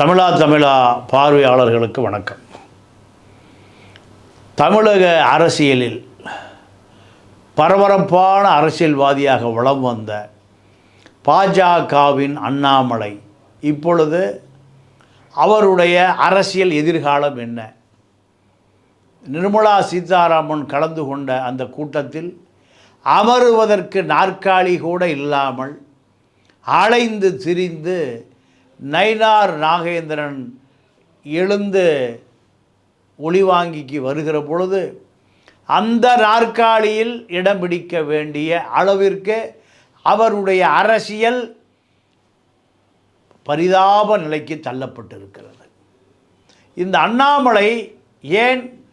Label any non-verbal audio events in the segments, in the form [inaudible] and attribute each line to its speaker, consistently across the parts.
Speaker 1: தமிழா தமிழா பார்வையாளர்களுக்கு வணக்கம். தமிழக அரசியலில் பரபரப்பான அரசியல்வாதியாக வலம் வந்த பாஜகவின் அண்ணாமலை இப்பொழுது அவருடைய அரசியல் எதிர்காலம் என்ன? நிர்மலா சீதாராமன் கலந்து கொண்ட அந்த கூட்டத்தில் அமருவதற்கு நாற்காலி கூட இல்லாமல் அலைந்து திரிந்து நயினார் நாகேந்திரன் எழுந்து ஒளிவாங்கிக்கு வருகிற பொழுது அந்த நாற்காலியில் இடம் பிடிக்க வேண்டிய அளவிற்கு அவருடைய அரசியல் பரிதாப நிலைக்கு தள்ளப்பட்டிருக்கிறது. இந்த அண்ணாமலை ஏன்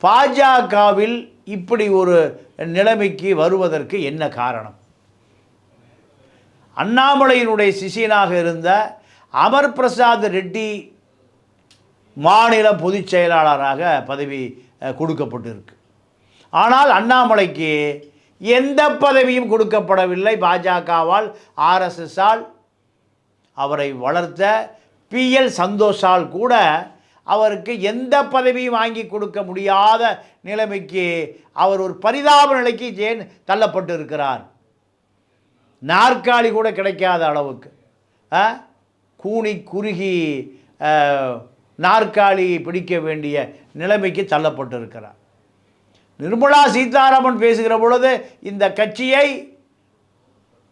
Speaker 1: பாஜகவில் இப்படி ஒரு நிலைமைக்கு வருவதற்கு என்ன காரணம்? அண்ணாமலையினுடைய சிஷியனாக இருந்த அமர் பிரசாத் ரெட்டி மாநில பொதுச் செயலாளராக பதவி கொடுக்கப்பட்டிருக்கு. ஆனால் அண்ணாமலைக்கு எந்த பதவியும் கொடுக்கப்படவில்லை. பாஜகவால் ஆர்எஸ்எஸ்ஸால் அவரை வளர்த்த பிஎல் சந்தோஷால் கூட அவருக்கு எந்த பதவியும் வாங்கி கொடுக்க முடியாத நிலைமைக்கு அவர் ஒரு பரிதாப நிலைக்கு ஏன் தள்ளப்பட்டு இருக்கிறார் நாற்காலி கூட கிடைக்காத அளவுக்கு. கூனி குறுகி நாற்காலி பிடிக்க வேண்டிய நிலைமைக்கு தள்ளப்பட்டிருக்கிறார். நிர்மலா சீதாராமன் பேசுகிற பொழுது இந்த கட்சியை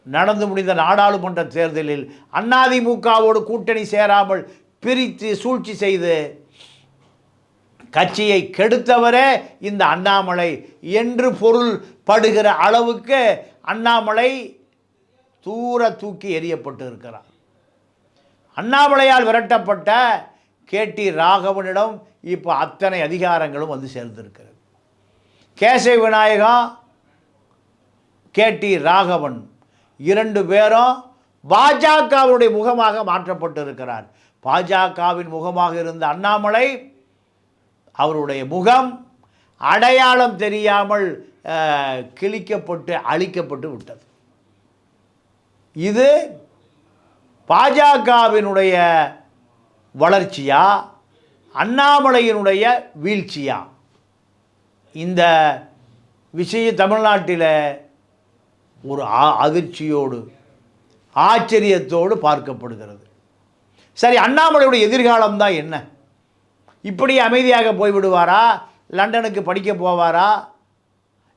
Speaker 1: நடந்து முடிந்த நாடாளுமன்ற தேர்தலில் அதிமுகவோடு கூட்டணி சேராமல் பிரித்து சூழ்ச்சி செய்து கட்சியை கெடுத்தவரே இந்த அண்ணாமலை என்று பொருள் படுகிற அளவுக்கு அண்ணாமலை தூர தூக்கி எறியப்பட்டு இருக்கிறார் அண்ணாமலையால் விரட்டப்பட்ட கே டி ராகவனிடம் இப்போ அத்தனை அதிகாரங்களும் வந்து சேர்ந்திருக்கிறது. கேசவ விநாயகம் கே டி ராகவன் இரண்டு பேரும் பாஜகவுடைய முகமாக மாற்றப்பட்டு இருக்கிறார் பாஜகவின் முகமாக இருந்த அண்ணாமலை அவருடைய முகம் அடையாளம் தெரியாமல் கிழிக்கப்பட்டு அழிக்கப்பட்டு விட்டது. இது பாஜகவினுடைய வளர்ச்சியா அண்ணாமலையினுடைய வீழ்ச்சியா? இந்த விஷயம் தமிழ்நாட்டில் ஒரு அதிர்ச்சியோடு ஆச்சரியத்தோடு பார்க்கப்படுகிறது. சரி அண்ணாமலையுடைய எதிர்காலம் தான் என்ன? இப்படி அமைதியாக போய்விடுவாரா? லண்டனுக்கு படிக்க போவாரா?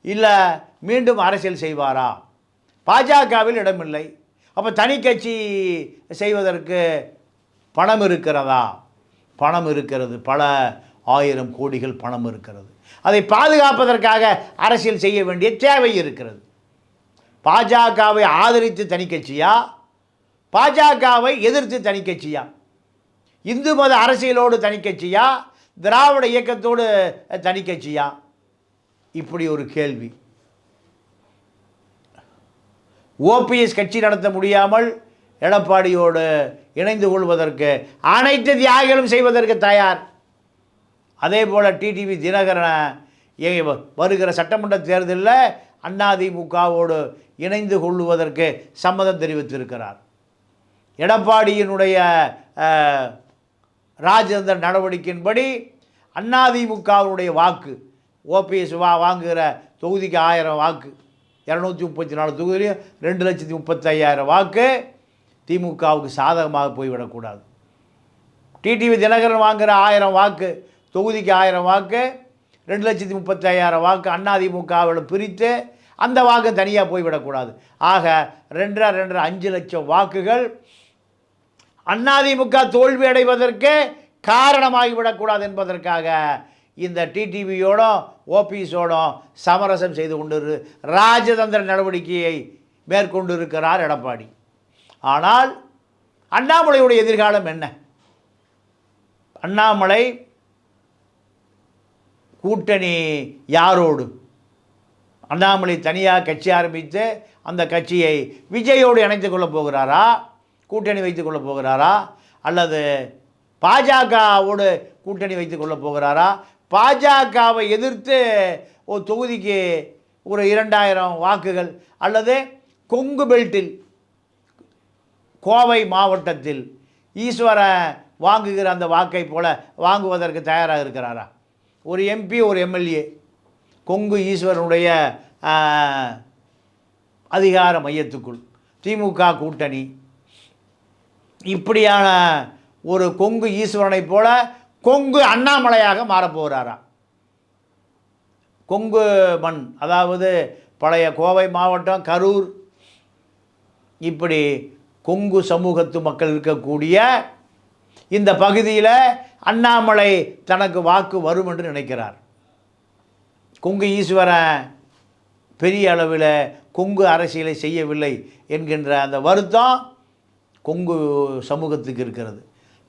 Speaker 1: இல்லை மீண்டும் அரசியல் செய்வாரா? பாஜகவில் இடமில்லை. அப்போ தனி கட்சி செய்வதற்கு பணம் இருக்கிறதா? பணம் இருக்கிறது. பல ஆயிரம் கோடிகள் பணம் இருக்கிறது. அதை பாதுகாப்பதற்காக அரசியல் செய்ய வேண்டிய தேவை இருக்கிறது. பாஜகவை ஆதரித்து தனி கட்சியா? பாஜகவை எதிர்த்து தனி கட்சியா? இந்து மத அரசியலோடு தனி கட்சியா? திராவிட இயக்கத்தோடு தனி கட்சியா? இப்படி ஒரு கேள்வி. ஓபிஎஸ் கட்சி நடத்த முடியாமல் எடப்பாடியோடு இணைந்து கொள்வதற்கு அனைத்து தியாகிகளும் செய்வதற்கு தயார். அதே போல் டிடிவி தினகரனை வருகிற சட்டமன்ற தேர்தலில் அதிமுகவோடு இணைந்து கொள்வதற்கு சம்மதம் தெரிவித்திருக்கிறார். எடப்பாடியினுடைய ராஜேந்திர நடவடிக்கையின்படி அதிமுகவுடைய வாக்கு ஓபிஎஸ் வா வாங்குகிற தொகுதிக்கு ஆயிரம் வாக்கு. இரநூத்தி முப்பத்தி நாலு தொகுதியிலையும் ரெண்டு லட்சத்தி முப்பத்தையாயிரம் வாக்கு திமுகவுக்கு சாதகமாக போய்விடக்கூடாது. டிடிவி தினகரன் வாங்குகிற ஆயிரம் வாக்கு தொகுதிக்கு ஆயிரம் வாக்கு ரெண்டு லட்சத்தி முப்பத்தையாயிரம் வாக்கு அதிமுகவில் பிரித்து அந்த வாக்கு தனியாக போய்விடக்கூடாது. ஆக ரெண்டரை ரெண்டரை அஞ்சு லட்சம் வாக்குகள் அதிமுக தோல்வி அடைவதற்கு காரணமாகிவிடக்கூடாது என்பதற்காக இந்த டிடிவியோடும் ஓபிஎஸோடும் சமரசம் செய்து கொண்டு ராஜதந்திர நடவடிக்கையை மேற்கொண்டு இருக்கிறார் எடப்பாடி. ஆனால் அண்ணாமலையுடைய எதிர்காலம் என்ன? அண்ணாமலை கூட்டணி யாரோடு? அண்ணாமலை தனியாக கட்சி ஆரம்பித்து அந்த கட்சியை விஜயோடு இணைத்து கொள்ளப் போகிறாரா? கூட்டணி வைத்து கொள்ளப் போகிறாரா? அல்லது பாஜகவோடு கூட்டணி வைத்து கொள்ளப் போகிறாரா? பாஜகவை எதிர்த்து ஒரு தொகுதிக்கு ஒரு இரண்டாயிரம் வாக்குகள் அல்லது கொங்கு பெல்ட்டில் கோவை மாவட்டத்தில் ஈஸ்வர வாங்குகிற அந்த வாக்கை போல வாங்குவதற்கு தயாராக இருக்கிறாரா? ஒரு எம்பி ஒரு எம்எல்ஏ கொங்கு ஈஸ்வரனுடைய அதிகார மையத்துக்குள் திமுக கூட்டணி. இப்படியான ஒரு கொங்கு ஈஸ்வரனைப் போல கொங்கு அண்ணாமலையாக மாறப்போகிறாராம் கொங்கு மண் அதாவது பழைய கோவை மாவட்டம் கரூர் இப்படி கொங்கு சமூகத்து மக்கள் இருக்கக்கூடிய இந்த பகுதியில் அண்ணாமலை தனக்கு வாக்கு வரும் என்று நினைக்கிறார். கொங்கு ஈஸ்வரன் பெரிய அளவில் கொங்கு அரசியலை செய்யவில்லை என்கின்ற அந்த வருத்தம் கொங்கு சமூகத்துக்கு இருக்கிறது.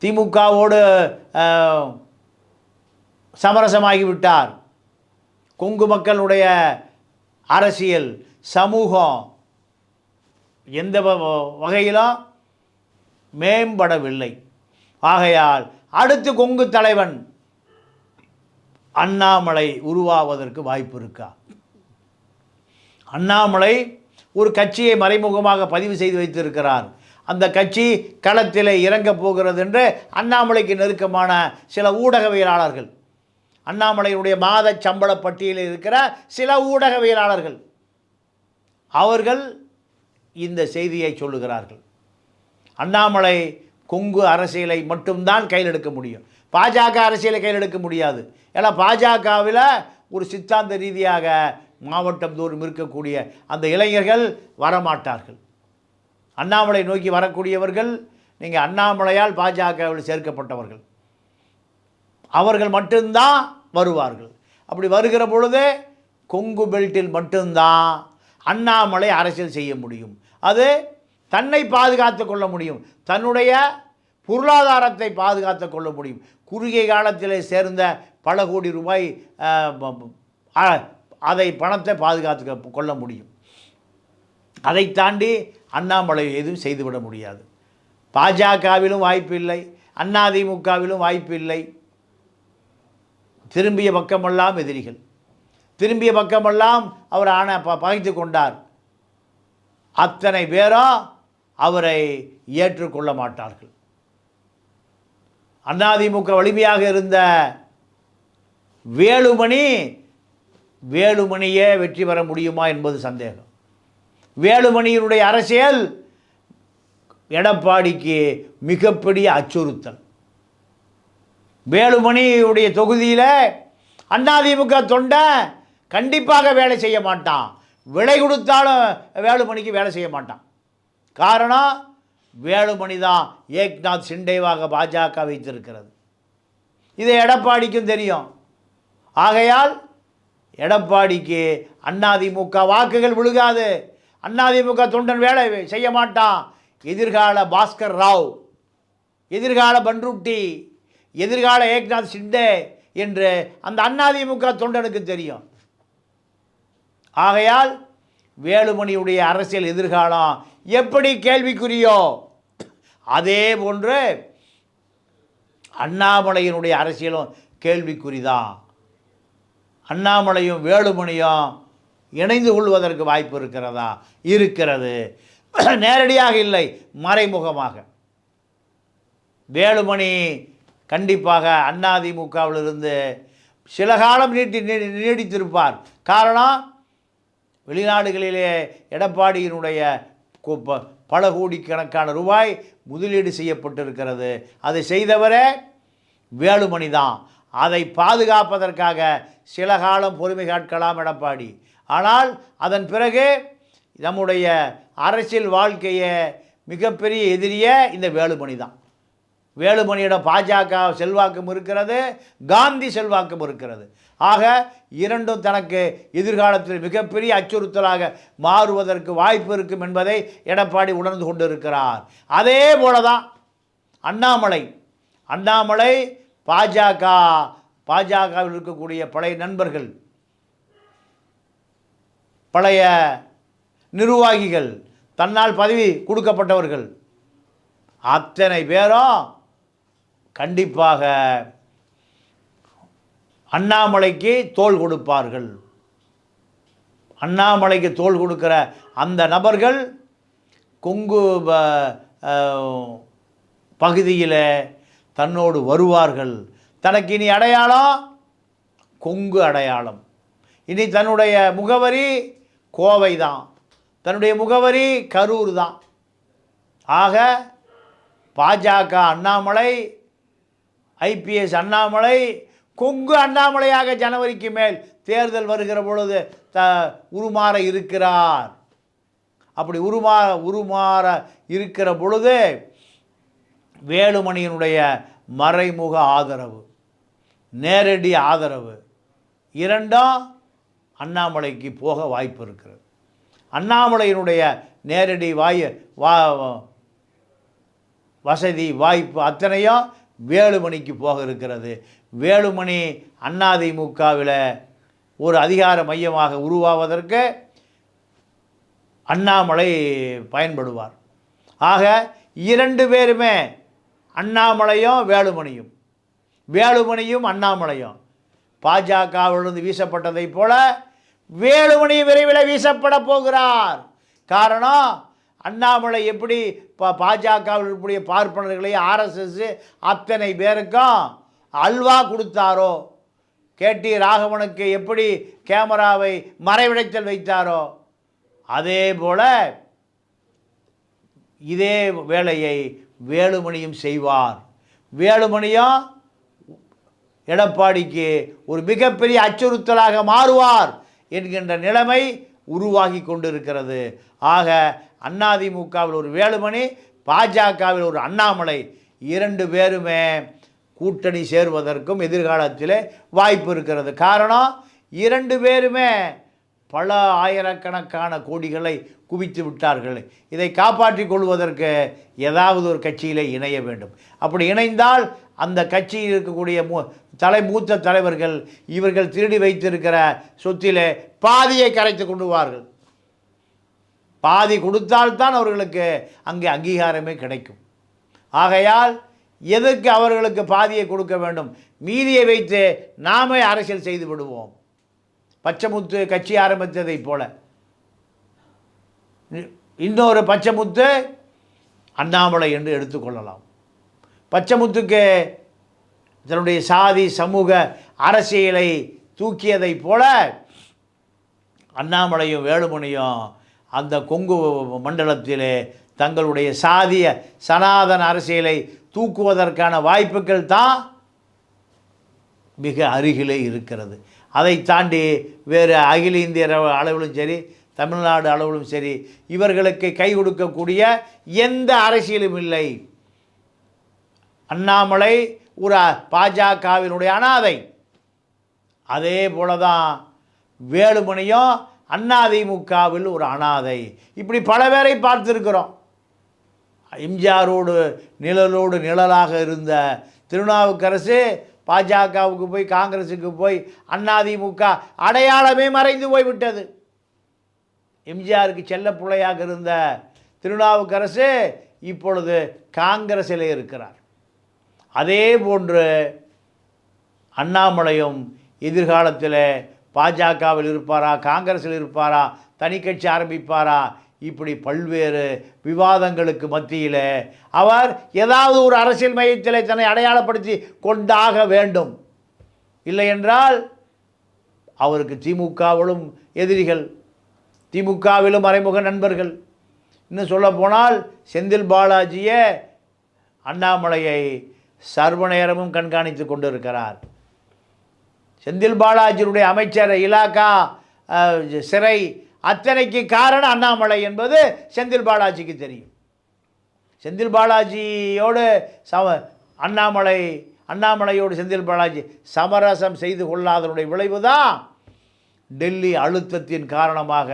Speaker 1: திமுகவோடு சமரசமாகிவிட்டார். கொங்கு மக்களுடைய அரசியல் சமூகம் எந்த வ- வகையிலும் மேம்படவில்லை. ஆகையால் அடுத்து கொங்கு தலைவன் அண்ணாமலை உருவாவதற்கு வாய்ப்பு இருக்கா? அண்ணாமலை ஒரு கட்சியை மறைமுகமாக பதிவு செய்து வைத்திருக்கிறார். அந்த கட்சி களத்தில் இறங்கப் போகிறது என்று அண்ணாமலைக்கு நெருக்கமான சில ஊடகவியலாளர்கள் அண்ணாமலையினுடைய மாத சம்பள பட்டியலில் இருக்கிற சில ஊடகவியலாளர்கள் அவர்கள் இந்த செய்தியை சொல்லுகிறார்கள். அண்ணாமலை கொங்கு அரசியலை மட்டும்தான் கையில் எடுக்க முடியும். பாஜக அரசியலை கையில் எடுக்க முடியாது. ஏன்னா பாஜகவில் ஒரு சித்தாந்த ரீதியாக மாவட்டம் தோறும் இருக்கக்கூடிய அந்த இளைஞர்கள் வரமாட்டார்கள். அண்ணாமலை நோக்கி வரக்கூடியவர்கள் நீங்கள் அண்ணாமலையால் பாஜகவில் சேர்க்கப்பட்டவர்கள். அவர்கள் மட்டும்தான் வருவார்கள். அப்படி வருகிற பொழுது கொங்கு பெல்ட்டில் மட்டும்தான் அண்ணாமலை அரசியல் செய்ய முடியும். அது தன்னை பாதுகாத்து கொள்ள முடியும். தன்னுடைய பொருளாதாரத்தை பாதுகாத்து கொள்ள முடியும். குறுகிய காலத்தில் சேர்ந்த பல கோடி ரூபாய் அதை பணத்தை பாதுகாத்து கொள்ள முடியும். அதை தாண்டி அண்ணாமலை எதுவும் செய்துவிட முடியாது. பாஜகவிலும் வாய்ப்பில்லை அதிமுகவிலும் வாய்ப்பில்லை திரும்பிய பக்கமெல்லாம் எதிரிகள். திரும்பிய பக்கமெல்லாம் அவர் ஆன ப பகைத்து கொண்டார். அத்தனை பேரோ அவரை ஏற்றுக்கொள்ள மாட்டார்கள். அதிமுக வலிமையாக இருந்த வேலுமணி வேலுமணியே வெற்றி பெற முடியுமா என்பது சந்தேகம். வேலுமணியினுடைய அரசியல் எடப்பாடிக்கு மிகப்பெரிய அச்சுறுத்தல். வேலுமணியுடைய தொகுதியில் அதிமுக தொண்டை கண்டிப்பாக வேலை செய்ய மாட்டான். விலை கொடுத்தாலும் வேலுமணிக்கு வேலை செய்ய மாட்டான். காரணம் வேலுமணி தான் ஏக்நாத் சிண்டேவாக பாஜக வைத்திருக்கிறது. இது எடப்பாடிக்கும் தெரியும். ஆகையால் எடப்பாடிக்கு அதிமுக வாக்குகள் விழுகாது. அதிமுக தொண்டன் வேலை செய்ய மாட்டான். எதிர்கால பாஸ்கர் ராவ் எதிர்கால பன்ருட்டி எதிர்கால ஏக்நாத் சிண்டே என்று அந்த அதிமுக தொண்டனுக்கு தெரியும். ஆகையால் வேலுமணியுடைய அரசியல் எதிர்காலம் எப்படி கேள்விக்குரியோ அதே போன்று அண்ணாமலையினுடைய அரசியலும் கேள்விக்குறிதான். அண்ணாமலையும் வேலுமணியும் இணைந்து கொள்வதற்கு வாய்ப்பு இருக்கிறதா? இருக்கிறது. [clears throat] நேரடியாக இல்லை மறைமுகமாக. வேலுமணி கண்டிப்பாக அதிமுகவிலிருந்து சில காலம் நீட்டி நீ- நீடித்திருப்பார். காரணம் வெளிநாடுகளிலே எடப்பாடியினுடைய கு- ப- பல கோடிக்கணக்கான ரூபாய் முதலீடு செய்யப்பட்டிருக்கிறது. அதை செய்தவரே வேலுமணி தான் அதை பாதுகாப்பதற்காக சில காலம் பொறுமை காட்கலாம் எடப்பாடி. ஆனால் அதன் பிறகு நம்முடைய அரசியல் வாழ்க்கையை மிகப்பெரிய எதிரியே இந்த வேலுமணி தான். வேலுமணியிடம் பாஜக செல்வாக்கும் இருக்கிறது காந்தி செல்வாக்கும் இருக்கிறது. ஆக இரண்டும் தனக்கு எதிர்காலத்தில் மிகப்பெரிய அச்சுறுத்தலாக மாறுவதற்கு வாய்ப்பு இருக்கும் என்பதை எடப்பாடி உணர்ந்து கொண்டிருக்கிறார். அதே போல தான் அண்ணாமலை. அண்ணாமலை பாஜக பாஜகவில் இருக்கக்கூடிய பழைய நண்பர்கள் பழைய நிர்வாகிகள் தன்னால் பதவி கொடுக்கப்பட்டவர்கள். அத்தனை பேரும் கண்டிப்பாக அண்ணாமலைக்கு தோல் கொடுப்பார்கள். அண்ணாமலைக்கு தோல் கொடுக்கிற அந்த நபர்கள் கொங்கு பகுதியில் தன்னோடு வருவார்கள். தனக்கு இனி அடையாளம் கொங்கு அடையாளம். இனி தன்னுடைய முகவரி கோவை தான் தன்னுடைய முகவரி கரூர் தான் ஆக பாஜக அண்ணாமலை ஐபிஎஸ் அண்ணாமலை கொங்கு அண்ணாமலையாக ஜனவரிக்கு மேல் தேர்தல் வருகிற பொழுது த உருமாற இருக்கிறார். அப்படி உருமா உருமாற இருக்கிற பொழுது வேலுமணியினுடைய மறைமுக ஆதரவு நேரடி ஆதரவு. இரண்டும் அண்ணாமலைக்கு போக வாய்ப்பு இருக்கிறது. அண்ணாமலையினுடைய நேரடி வாய் வா வசதி வாய்ப்பு அத்தனையும் வேலுமணிக்கு போக இருக்கிறது. வேலுமணி அதிமுகவில் ஒரு அதிகார மையமாக உருவாவதற்கு அண்ணாமலை பயன்படுவார். ஆக இரண்டு பேருமே அண்ணாமலையும் வேலுமணியும். வேலுமணியும் அண்ணாமலையும். பாஜகவிலிருந்து வீசப்பட்டதைப் போல வேலுமணி விரைவில் வீசப்பட போகிறார். காரணம் அண்ணாமலை எப்படி பா பாஜகவில் பார்ப்பனர்களை ஆர்எஸ்எஸ் அத்தனை பேருக்கும் அல்வா கொடுத்தாரோ கேடி ராகவனுக்கு எப்படி கேமராவை மறைவிடைத்தல் வைத்தாரோ அதே போல் இதே வேலையை வேலுமணியும் செய்வார். வேலுமணியும் எடப்பாடிக்கு ஒரு மிகப்பெரிய அச்சுறுத்தலாக மாறுவார். என்கின்ற நிலைமை உருவாகி கொண்டிருக்கிறது. ஆக அதிமுகவில் ஒரு வேலுமணி பாஜகவில் ஒரு அண்ணாமலை இரண்டு பேருமே கூட்டணி சேர்வதற்கும் எதிர்காலத்தில் வாய்ப்பு இருக்கிறது. காரணம் இரண்டு பேருமே பல ஆயிரக்கணக்கான கோடிகளை குவித்து விட்டார்கள். இதை காப்பாற்றிக் கொள்வதற்கு ஏதாவது ஒரு கட்சியிலே இணைய வேண்டும். அப்படி இணைந்தால் அந்த கட்சியில் இருக்கக்கூடிய மூ தலை மூத்த தலைவர்கள் இவர்கள் திருடி வைத்திருக்கிற சொத்திலே பாதியை கரைத்து கொண்டுவார்கள் பாதி கொடுத்தால்தான் அவர்களுக்கு அங்கே அங்கீகாரமே கிடைக்கும். ஆகையால் எதற்கு அவர்களுக்கு பாதியை கொடுக்க வேண்டும்? மீதியை வைத்து நாமே அரசியல் செய்து விடுவோம். பச்சைமுத்து கட்சி ஆரம்பித்ததைப் போல. இன்னொரு பச்சைமுத்து அண்ணாமலை என்று எடுத்துக்கொள்ளலாம் பச்சைமுத்துக்கு தன்னுடைய சாதி சமூக அரசியலை தூக்கியதைப் போல அண்ணாமலையும் வேலுமணியும் அந்த கொங்கு மண்டலத்திலே தங்களுடைய சாதிய சனாதன அரசியலை தூக்குவதற்கான வாய்ப்புகள் தான் மிக அருகிலே இருக்கிறது. அதை தாண்டி வேறு அகில இந்திய அளவிலும் சரி தமிழ்நாடு அளவிலும் சரி இவர்களுக்கு கை கொடுக்கக்கூடிய எந்த அரசியலும் இல்லை. அண்ணாமலை ஒரு பாஜகவினுடைய அனாதை. அதே போல தான் வேலுமணியும் அதிமுகவில் ஒரு அனாதை. இப்படி பல பேரை பார்த்துருக்கிறோம். எம்ஜிஆரோடு நிழலோடு நிழலாக இருந்த திருநாவுக்கரசு பாஜகவுக்கு போய் காங்கிரஸுக்கு போய் அதிமுக அடையாளமே மறைந்து போய்விட்டது. எம்ஜிஆருக்கு செல்ல பிள்ளையாக இருந்த திருநாவுக்கரசு இப்பொழுது காங்கிரஸிலே இருக்கிறார். அதே போன்று அண்ணாமலையும் எதிர்காலத்தில் பாஜகவில் இருப்பாரா காங்கிரஸில் இருப்பாரா தனி கட்சி ஆரம்பிப்பாரா இப்படி பல்வேறு விவாதங்களுக்கு மத்தியில் அவர் ஏதாவது ஒரு அரசியல் மையத்தில் தன்னை அடையாளப்படுத்தி கொண்டாக வேண்டும். இல்லை என்றால் அவருக்கு திமுகவிலும் எதிரிகள் திமுகவிலும் மறைமுக நண்பர்கள். இன்னும் சொல்ல போனால் செந்தில் பாலாஜியை அண்ணாமலையை சர்வ நேரமும் கண்காணித்து கொண்டிருக்கிறார். செந்தில் பாலாஜியுடைய அமைச்சர் இலாக்கா சிறை அத்தனைக்கு காரணம் அண்ணாமலை என்பது செந்தில் பாலாஜிக்கு தெரியும். செந்தில் பாலாஜியோடு சம அண்ணாமலை அண்ணாமலையோடு செந்தில் பாலாஜி சமரசம் செய்து கொள்ளாதனுடைய விளைவு தான் டெல்லி அழுத்தத்தின் காரணமாக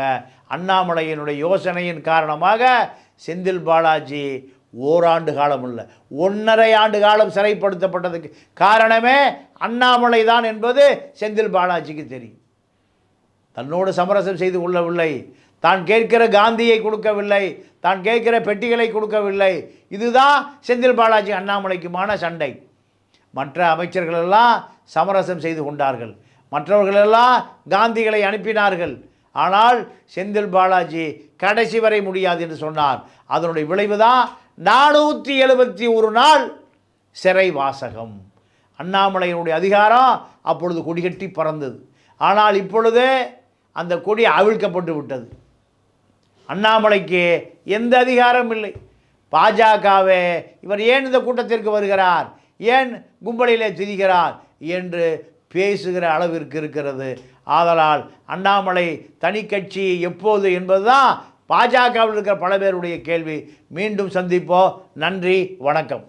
Speaker 1: அண்ணாமலையினுடைய யோசனையின் காரணமாக செந்தில் பாலாஜி ஓராண்டு காலம் இல்லை ஒன்றரை ஆண்டு காலம் சிறைப்படுத்தப்பட்டதுக்கு காரணமே அண்ணாமலை தான் என்பது செந்தில் பாலாஜிக்கு தெரியும். தன்னோடு சமரசம் செய்து கொள்ளவில்லை. தான் கேட்கிற காந்தியை கொடுக்கவில்லை. தான் கேட்கிற பெட்டிகளை கொடுக்கவில்லை. இதுதான் செந்தில் பாலாஜி அண்ணாமலைக்குமான சண்டை. மற்ற அமைச்சர்களெல்லாம் சமரசம் செய்து கொண்டார்கள். மற்றவர்களெல்லாம் காந்திகளை அனுப்பினார்கள். ஆனால் செந்தில் பாலாஜி கடைசி வரை முடியாது என்று சொன்னார். அதனுடைய விளைவு தான் நானூற்றி எழுபத்தி ஒரு நாள் சிறை வாசகம் அண்ணாமலையினுடைய அதிகாரம் அப்பொழுது கொடிகட்டி பறந்தது. ஆனால் இப்பொழுது அந்த கொடி அவிழ்க்கப்பட்டு விட்டது. அண்ணாமலைக்கு எந்த அதிகாரம் இல்லை. பாஜகவே இவர் ஏன் இந்த கூட்டத்திற்கு வருகிறார்? ஏன் கும்பலிலே திரிகிறார்? என்று பேசுகிற அளவிற்கு இருக்கிறது. ஆதலால் அண்ணாமலை தனி கட்சி எப்போது என்பதுதான் பாஜகவில் இருக்கிற பல பேருடைய கேள்வி மீண்டும் சந்திப்போம். நன்றி வணக்கம்.